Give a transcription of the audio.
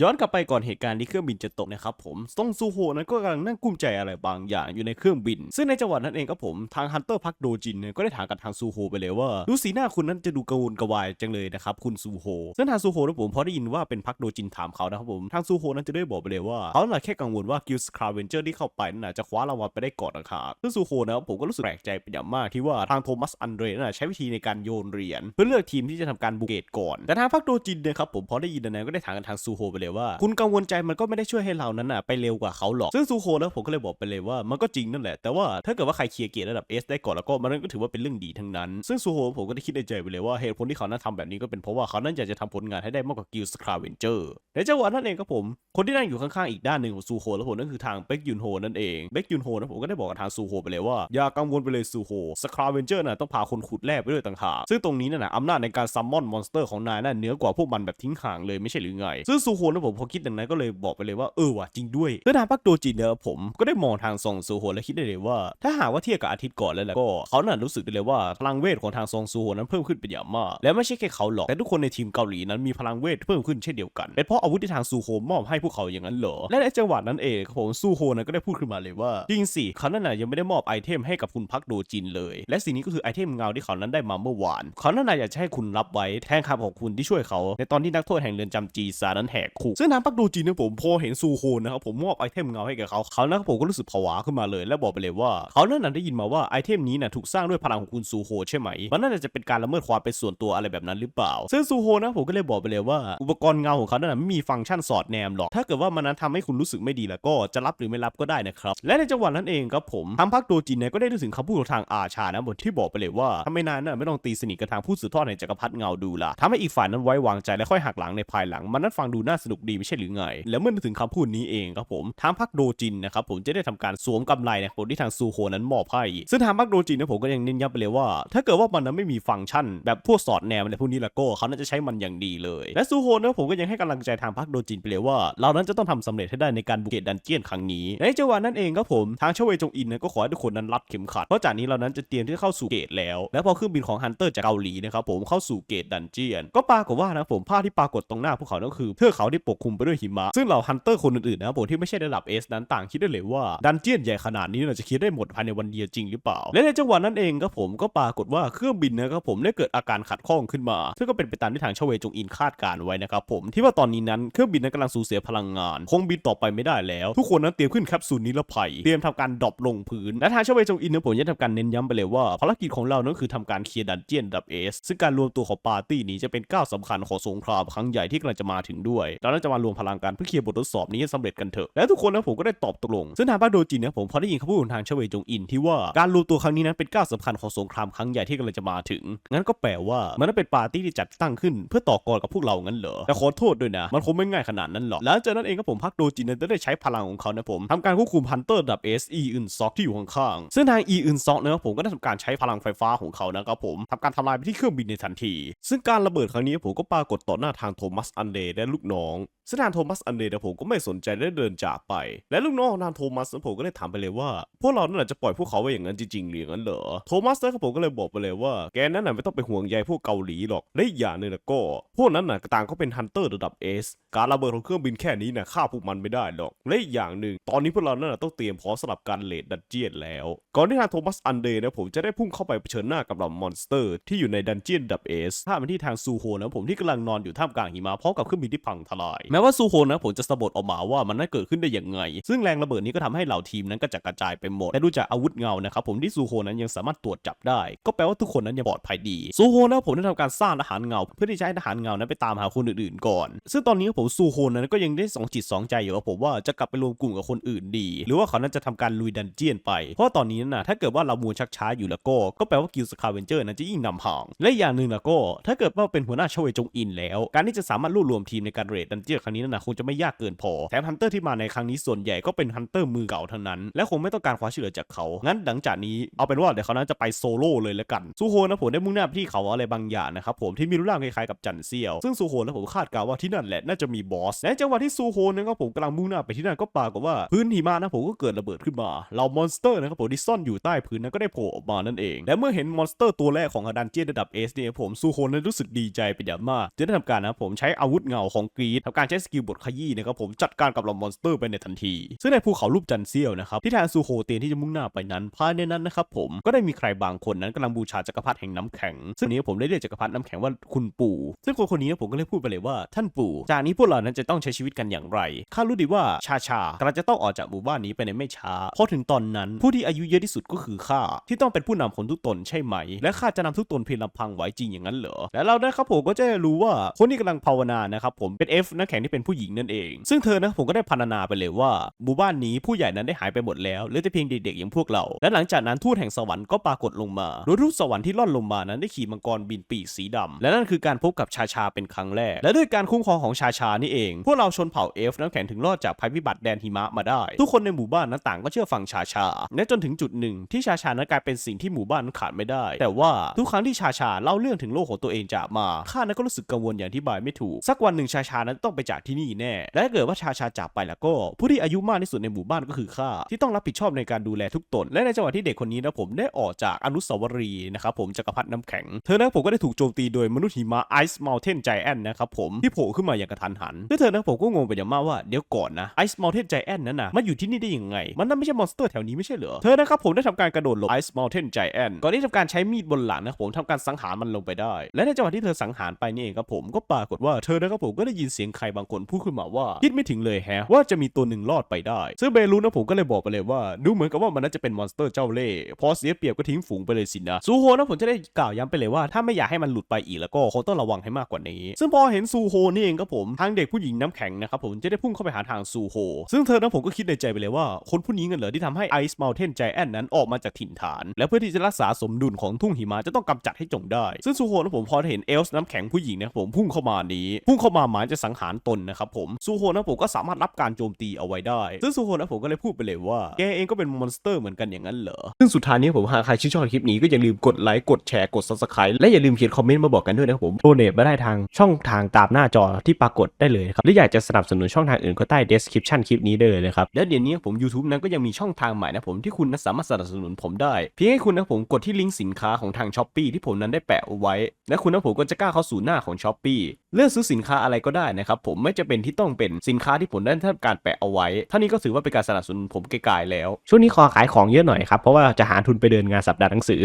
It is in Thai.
ย้อนกลับไปก่อนเหตุการณ์ที่เครื่องบินจะตกนะครับผมซงซูโฮนั้นก็กำลังนั่งกุ้มใจอะไรบางอย่างอยู่ในเครื่องบิน ซึ่งในจังหวะนั้นเองครับผมทางฮันเตอร์พักโดจินเนี่ยก็ได้ถามกับทางซูโฮไปเลยว่าดูสีหน้าคุณนั้นจะดูกระวนกระวายจังเลยนะครับคุณซูโฮซึ่งทางซูโฮนะผมพอได้ยินว่าเป็นพักโดจินถามเขานะครับผมทางซูโฮนั้นจะได้บอกไปเลยว่าเขาน่ะแค่กังวลว่ากิลส์คราเวนเจอร์ที่เข้าไปนั่นนะจะคว้ารางวัลไปได้ก่อนนะครับซึ่งซูโฮนะครับผมก็รู้สึกแปลกใจเป็นอย่างมากที่ว่าทางโทมัสอันเดรน่ะใช้วิธีในการโยนเหรียญเพื่อเลือกทีมที่จะทำการบุกเกตก่อนแต่ทางพักโดจินเนี่ยครับผมพอได้ยินนั้นก็ได้ถามกับทางซูโฮไปเลยว่า คุณกังวลใจมันก็ไม่ได้ช่วยให้เรานั้นน่ะไปเร็วกว่าเขาหรอก ซึ่งซูโฮนะผมก็เลยบอกไปเลยว่ามันก็จริงนั่นแหละ แต่ว่าถ้าเกิดว่าใครเคลียร์เกียร์ระดับ S ได้ก่อนแล้วก็มันก็ถือว่าเป็นเรื่องดีทั้งนั้น ซึ่งซูโฮผมก็ได้คิดในใจไปเลยว่าเหตุผลที่เขานั้นทำแบบนี้ก็เป็นเพราะว่าเขานั้นอยากจะทำผลงานให้ได้มากกว่ากิลสคราเวนเจอร์ในจังหวะนั้นเองครับผม คนที่นั่งอยู่ข้างๆอีกด้านหนึ่งของซูโฮแล้วผมนั่นคือทางเบคยุนโฮนั่นเองเบคยุนโฮนะผมก็ได้บอกกับทางซูโฮไปเลยว่าอย่ากังวลไปเลยซูโฮสคราเวนเจอร์น่ะต้องพาคนขุดแร่ไปด้วยต่างหากซึ่งตรงนี้น่ะนะอำนาจในการซัมมอนมอนสเตอร์ของนายน่ะเหนือกว่าพวกมันแบบทิ้งห่างเลยไม่ใช่หรือไงซึ่งซูโฮนะผมพอคิดดังนั้นก็เลยบอกไปเลยว่าเออว่ะจริงด้วยซึ่งทางปักโดจินเนี่ยผมก็ได้มองทางซองซูโฮและคิดได้เลยว่า ถ้าหากว่าเทียบกับอาทิตย์ก่อนแล้วล่ะก็เขาน่ะรู้สึกได้เลยว่าพลังเวทของทางซองซูโฮนั้นเพิ่มขึ้นเป็นอย่างมากและไม่ใช่แค่เขาหรอกแต่ทุกคนในทีมเกาหลีนั้นมีพลังเวทเพิ่มขึ้นเช่นเดียวกันเป็นเพราะอาวุธที่ทางซูโฮมอบให้พวกเขาอย่างนั้นเหรอและในจังหวะนั้นเองครับผมซูโฮนั้นก็ได้พูดขึ้นมาเลยว่าจริงสิเขานั่นน่ะยังไม่ได้มอบไอเทมให้กับคุณพักโดจินเลย และสิ่งนี้ก็คือไอเทมเงาที่เขานั้นได้มาเมื่อวานเขานั่นน่ะอยากให้คุณรับไว้แทนคำของคุณที่ช่วยเขา ในตอนที่นักโทษแห่งเรือนจำจีซานั้นแหกคุซึ่งทางพักโดจินเนี่ยผมพอเห็นซูโฮนะครับผมมอบไอเทมเงาให้กับเขาเขานะครับผมก็รู้สึกผวาขึ้นมาเลย และบอกไปเลยว่าเขาเนั่นน่ะได้ยินมาว่าไอเทมนี้น่ะถูกสร้างด้วยพลังของคุณซูโฮใช่ไหมมันน่าจะเป็นการละเมิดความเป็นส่วนตัวอะไรแบบนั้นหรือเปล่า ซึ่งซูโฮนะผมก็เลยบอกไปเลยว่าอุปกรณ์เงาของเขานั่นไม่มีฟังก์ชันสอดแนมหรอก ถ้าเกิดว่ามันนั้นทำให้คุณรู้สึกไม่ดีแล้วก็จะรับหรือไม่รับก็ได้นะครับ และในจังหวะนั้นเองครับผมทางพักโดจินเนี่ยก็ได้นึกถึงคำพูดของทางอาชานะบทที่บอกไปเลยว่าถ้าไม่นานน่ะไม่ต้องตีสนิทกับทางผู้สืบทอดแห่งจักรพรรดิเงาดูล่ะทำให้อีกฝ่ายนั้นไว้วางใจและค่อยหักหลังในภายหลังมันนั้นฟังดูน่าสนุกดีไม่ใช่หรือไง แล้วเมื่อถึงคำพูดนี้เองครับผมทางพักโดจินนะครับผมจะได้ทำการสวมกำไรนะผมที่ทางซูโฮนั้นมอบให้ซึ่งทางพักโดจินนี่ยผมก็ยังเน้นย้ำไปเลยว่า ถ้าเกิดว่ามันนั้นไม่มีฟังก์ชัน แบบพวกสอดแนมอะไรพวกนี้ล้วก็เขาน่าจะใช้มันอย่างดีเลย และซูโฮนะผมก็ยังให้กำลังใจทางพักโดจินไปเลยว่า เรานั้นจะต้องทำสำเร็จให้ได้ในการบุกเกตดันเจียนครั้งนี้ในจังหวะนั้นเองครับผมทางเชเวจงอินนะก็ขอให้ทุกคนนั้นรัดเข็มขัดเพราะจากนี้เรานั้นจะเตรียมที่จะเข้าสู่เกตแล้ว และพอเครื่องบินของฮันเตอร์จากเกาหลีนะครับผมเข้าสู่เกตดันเจียน ก็ปรากฏว่านะผมภาพที่ปรากฏตรงหน้าพวกเขานั่นคือเทือกเขาที่ปกคลุมไปด้วยหิมะ ซึ่งเหล่าฮันเตอร์คนอื่นๆนะครับผมที่ไม่ใช่ระดับเอสนั้นต่างคิดได้เลยว่าดันเจียนใหญ่ขนาดนี้เราจะคลียร์ได้หมดภายในวันเดียวจริงหรือเปล่า และในจังหวะนั้นเองครับผมก็ปรากฏว่าเครื่องบินนะครับผมได้เกิดอาการขัดข้องขึ้นมา ซึ่งก็เป็นไปตามที่ทางเชเวจงอินคาดการไว้นะครับผมที่ว่าตอนนี้นั้นเครื่องบินนั้นกำลังสูญเสียพลังงาน คงบินต่อไปไม่ได้แล้ว ทุกคนนั้นเตรียมขึ้นแคปซูลนิรภัยเตรียมทำการดรอปลงพื้นและทางเชเวจงอินนี่ยผมยังทำการเน้นย้ำไปเลยว่าภารกิจของเรานั้นคือทำการเคลียร์ดันเจียนดับเอสซึ่งการรวมตัวของปาร์ตี้นี้จะเป็นก้าวสำคัญของสงครามครั้งใหญ่ที่กำลังจะมาถึงด้วยเราจะมารวมพลังกันเพื่อเคลียร์บททดสอบนี้ให้สำเร็จกันเถอะ และทุกคนนะผมก็ได้ตอบตกลง ซึ่งทางบ้านโดจินเนี่ยผมพอได้ยินคำพูดของทางเชเวจงอินที่ว่าการรวมตัวครั้งนี้นั้นเป็นก้าวสำคัญของสงครามครั้งใหญ่ที่กำลังจะมาถึง งั้นก็แปลว่ามันเป็นปาร์ตี้ที่จัดตั้งขึ้น เพื่อต่อกรกับพวกเรางั้นเหรอ แต่ขอโทษด้วยนะ มันคงไม่ง่ายขนาดนั้นหรอก หลังจากนั้นเองก็ผมพักโดจินนั้นได้ใช้พลังของเขานะผมทำการควบคุมฮันเตอร์ดับเอสอีอึนซอกที่อยู่ข้างๆซึ่งทางอีอึนซอกนะครับผมก็ได้ทำการใช้พลังไฟฟ้าของเขานะครับผมทำการทำลายไปที่เครื่องบินในทันที ซึ่งการระเบิดครั้งนี้ผมก็ปรากฏต่อหน้าทางโทมัสอันเดย์และลูกน้องซึ่งทางโทมัสอันเดย์นะผมก็ไม่สนใจได้เดินจากไป และลูกน้องของทางโทมัสนะผมก็เลยถามไปเลยว่า พวกเรานั่นแหละจะปล่อยพวกเขาไว้อย่างนั้นจริงๆหรืออย่างนั้นเหรอ โทมัสนะครับผมก็เลยบอกไปเลยว่า แกนั้นน่ะไม่ต้องไปห่วงใยพวกเกาหลีหรอก และอีกอย่างหนึงนะก็ พวกนั้นน่ะต่างก็เป็นฮันเตอร์ระดับเอส การระเบิดของเครื่องบินแค่นี้น่ะฆ่าพวกมันไม่ได้หรอก และอีกอย่างหนึ่ง ตอนนี้พวกเรานั่นน่ะต้องเตรียมพร้อมสำหรับการเลดดันเจียนแล้ว ก่อนที่ทางโทมัสอันเดย์นะผมจะได้พุ่งเข้าไปเผชิญหน้ากับเหล่ามอนสเตอร์ที่อยู่ในดันเจียนดับเอสถ้ามันที่ทางซูโฮนะผมที่กำลังนอนอยู่ท่ามกลางหิมะพร้อมกับเครื่องบินที่พังทลายแม้ว่าซูโฮนะผมจะสะบัดออกมาว่ามันนั้เกิดขึ้นได้อย่างไง ซึ่งแรงระเบิดนี้ก็ทำให้เหล่าทีมนั้นกระจัดกระจายไปหมดและดูจากอาวุธเงานะครับผมที่ซูโฮนั้นยังสามารถตรวจจับได้ ก็แปลว่าทุกคนนั้นยังปลอดภัยดีซูโฮนะผมได้ทำการสร้างทหารเงา เพื่อที่จะให้ทหารเงานั้นไปตามหาคนอื่นๆก่อน ซึ่งตอนนี้ผมซูโฮนั้นก็ยังได้สองจิตสองใจอยู่ว่าผมว่าจะกลับไปรวมกลุ่มกับคนอื่นดี หรือว่าเขานั้นจะทำการลุยดันเจียนไปเพราะตอนนี้นะถ้าเกิดว่าเรามัวชักช้าอยู่แล้วก็ก็แปลว่ากิลสคาเวนเจอร์นั้นจะยิ่งนำห่างและอีกอย่างหนึ่งนะก็ ถ้าเกิดว่าเป็นหัวหน้าชเวจงอินแล้ว การที่จะสามารถรวบรวมทีมในการเรดดันเจี้ยนครั้งนี้นั่นนะคงจะไม่ยากเกินพอ แถมฮันเตอร์ที่มาในครั้งนี้ส่วนใหญ่ก็เป็นฮันเตอร์มือเก่าเทั้งนั้น และคงไม่ต้องการความช่วยเหลือจากเขา งั้นหลังจากนี้เอาเป็นว่าเดี๋ยวเขานั้นจะไปโซโล่เลยแล้วกัน ซูโฮนะผมได้มุ่งหน้าไปที่เขาอะไรบางอย่างนะครับผมที่มีรูปร่างคล้ายๆกับจันเซียว ซึ่งซูโฮและผมคาดการณ์ว่าที่นั่นแหละน่าจะมีบอสและจังหวะที่ซูโฮนะครับผมกำลังมุ่งหน้าไปที่นั่นก็ปรากฏว่าพื้นหิมะนะผมก็เกิดระเบิดขึ้นมาเหล่ามอนสเตอร์นะครับผมที่ซ่อนอยู่ใต้พื้นนั้นก็ได้โผล่ออกมานั่นเอง และเมื่อเห็นมอนสเตอร์ตัวแรกของดันเจียนระดับเอสเนี่ยผมซูโฮนั้นรู้สึกดีใจเป็นอย่างมากจึงได้ทำการนะผมใช้อาวุธเงาของกรีทำการใช้สกิลบทขยี้นะครับผมจัดการกับเหล่ามอนสเตอร์ไปในทันที ซึ่งในภูเขารูปจันเซียวนะครับที่แทางซูโฮเตียนที่จะมุ่งหน้าไปนั้นภายในนั้นนะครับผมก็ได้มีใครบางคนนั้นกำลังบูชาจักรพรรดิแห่งน้ำแข็ง ซึ่งนี้ผมได้เรียกจักรพรรดิน้ำแข็งว่าคุณปู่ ซึ่งคนคนนี้นะผมก็เลยพูดไปเลยว่าท่านปู่จากนี้พวกเรานั้นจะต้องใช้ชีวิตกันอย่างไรข้ารู้ดีว่าชาชากำลังจะต้องออกจากหมู่บ้านนี้ไปในไม่ช้าเพราะถึงตอนนั้นผู้ที่อายุเยอะที่สุดก็คือข้าที่ต้องเป็นผู้นำของทุกตนใช่ไหม และข้าจะนำทุกตนเพียงลำพังไหวจริงอย่างนั้นเหรอและเรานะครับผมก็จะรู้ว่าคนที่กำลังภาวนานะครับผมเป็น F นักแข่งที่เป็นผู้หญิงนั่นเอง ซึ่งเธอนะผมก็ได้พรรณนาไปเลยว่าหมู่บ้านนี้ผู้ใหญ่นั้นได้หายไปหมดแล้วเหลือแต่เพียงเด็กๆอย่างพวกเรา และหลังจากนั้นทูตแห่งสวรรค์ก็ปรากฏลงมาโดยทูตสวรรค์ที่ล่อนลงมานั้นได้ขี่มังกรบินปีกสีดำและนั่นคือการพบกับชาชาเป็นครั้งแรก และด้วยการคุ้มครองของชาชานี่เอง พวกเราชนเผ่าเอฟน้ำแข็งถึงรอดจากภัยพิบัติแดนหิมะมาได้ ทุกคนในหมู่บ้านนั้นต่างก็เชื่อฟังชาชา และจนถึงจุดหนึ่งที่ชาชานั้นกลายเป็นสิ่งที่หมู่บ้านนั้นขาดไม่ได้ แต่ว่าทุกครั้งที่ชาชาเล่าเรื่องถึงโลกของตัวเองจากมาข้านั้นก็รู้สึกกังวลอย่างที่บายไม่ถูก สักวันหนึ่งชาชานั้นต้องไปจากที่นี่แน่ และถ้าเกิดว่าชาชาจากไปแล้วก็ ผู้ที่อายุมากที่สุดในหมู่บ้านก็คือข้าที่ต้องรับผิดชอบในการดูแลทุกตน และในจังหวะที่เด็กคนนี้นะผมได้ออกจากอนุสาวรีย์นะครับผมจักรพรรดิน้ำแข็ง เธอนะผมก็ได้ถูกโจมตีโดยมนุษย์หิมะไอซ์มัลเทนไจแอนนะครับผมที่โผล่ขึ้นมาอย่างกระทันหันซึ่งเธอนะผมก็งงไปอย่างมากว่าเดี๋ยวก่อนนะไอซ์มัลเทนไจแอนนั้นนะมันอยู่ที่นี่ได้ยังไง มันนั่นไม่ใช่มอนสเตอร์แถวนี้ไม่ใช่เหรอเธอนะครับผมได้ทำการกระโดดหลบไอซ์มัลเทนไจแอนก่อนที่ทำการใช้มีดบนหลังนะครับผมทำการสังหารมันลงไปได้ และในจังหวะที่เธอสังหารไปนี่เองครับผมก็ปรากฏว่าเธอนะครับผมก็ได้ยินเสียงใครบางคนพูดขึ้นมาว่า คิดไม่ถึงเลยแฮะว่าจะมีตัวหนึ่งรอดไปได้ซึ่งเบลูนะผมก็เลยบอกไปเลยว่า ดูเหมือนกับว่ามันน่าจะเป็นมอนสเตอร์เจ้าเล่ห์พอเสียเปรียบก็ทิ้งฝูงไปเลยสินะซูโฮนะผมจะได้กล่าวย้ำไปเลยว่าถ้าไม่อยากให้มันหลุดไปอีกแล้วก็คงต้องระวังให้มากกว่านี้ ซึ่งพอเห็นซูโฮนี่เองครับผมทางเด็กผู้หญิงน้ำแข็งนะครับผมจะได้พุ่งเข้าไปหาทางซูโฮซึ่งเธอนะผมก็คิดในใจไปเลยว่า คนผู้นี้เงินเหรอที่ทำให้ไอซ์มลเทนไจแอนนั้นออกมาจากถิ่นฐาน และเพื่อที่จะรักษาสมดุลของทุ่งหิมะจะต้องกำจัดให้จงได้ ซึ่งซูโฮนะผมพอเห็นเอลส์น้ำแข็งผู้หญิงนะครับผมพุ่งเข้ามานี้ พุ่งเข้ามาหมายจะสังหารตนนะครับผมซูโฮนะผมก็สามารถรับการโจมตีเอาไว้ได้ซึ่งซูโฮนะผมก็เลยพูดไปเลยว่าแกเองก็เป็นมอนสเตอร์เหมือนกันอย่างนั้นเหรอซึ่งสุดท้ายนี้ผมหากใครชื่นชอบคลิปนี้ก็อย่าลืมกดไลค์กดแชร์กด subscribe และอย่าลืมเขียนคอมเมนต์มาบอกกันด้วยนะครับผมโดเนทมาได้ทางช่องทางตามหน้าจอที่ปรากฏได้เลยนะครับหรืออยากจะสนับสนุนช่องทางอื่นก็ใต้ description คลิปนี้ได้เลยนะครับและเดี๋ยวนี้ผม YouTube นั้นก็ยังมีช่องทางใหม่นะผมที่คุณนั้นสามารถสนับสนุนผมได้ เพียงให้คุณนะผมกดที่ลิงก์สินค้าของทาง s h อ p e e ที่ผมนั้นได้แปะเอาไว้ และคุณนะผมก็จะกล้าเข้าสู่หน้าของ s h อ p e e เลือกซื้อสินค้าอะไรก็ได้นะครับผมไม่จะเป็นที่ต้องเป็นสินค้าที่ผมได้ทำการแปะเอาไว้ท่านี้ก็ถือว่าเป็นการสนับสนุนผมไกลๆแล้ว ช่วงนี้ขอขายของเยอะหน่อยครับเพราะว่าจะหาทุนไปเดินงานสัปดาห์หนังสือ